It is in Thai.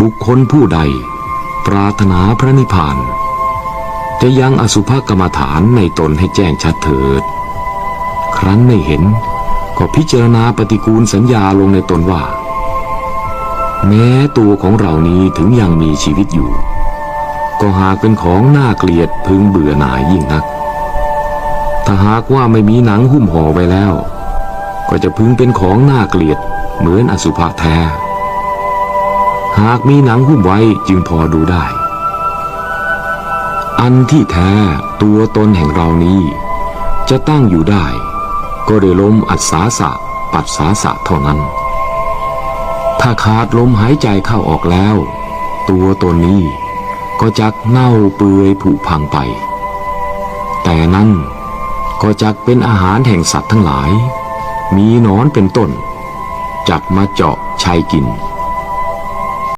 บุคคลผู้ใด ปรารถนาพระนิพพาน จะยังอสุภกรรมฐานในตนให้แจ้งชัดเถิด ครั้นไม่เห็นก็พิจารณาปฏิกูลสัญญาลงในตนว่า แม้ตัวของเรานี้ถึงยังมีชีวิตอยู่ ก็หากเป็นของน่าเกลียดพึงเบื่อหน่ายยิ่งนัก ถ้าหากว่าไม่มีหนังหุ้มห่อไว้แล้ว ก็จะพึงเป็นของน่าเกลียดเหมือนอสุภะแท้ หากมีหนังหุ้มไว้จึงพอดูได้ อันที่แท้ตัวตนแห่งเรานี้ จะตั้งอยู่ได้ ก็ด้วยลมอัศสาสะ ปัสสาสะเท่านั้น ถ้าขาดลมหายใจเข้าออกแล้ว ตัวตนนี้ก็จักเน่าเปื่อยผุพังไป แต่นั้นก็จักเป็นอาหารแห่งสัตว์ทั้งหลาย มีนอนเป็นต้น จักมาเจาะชัยกิน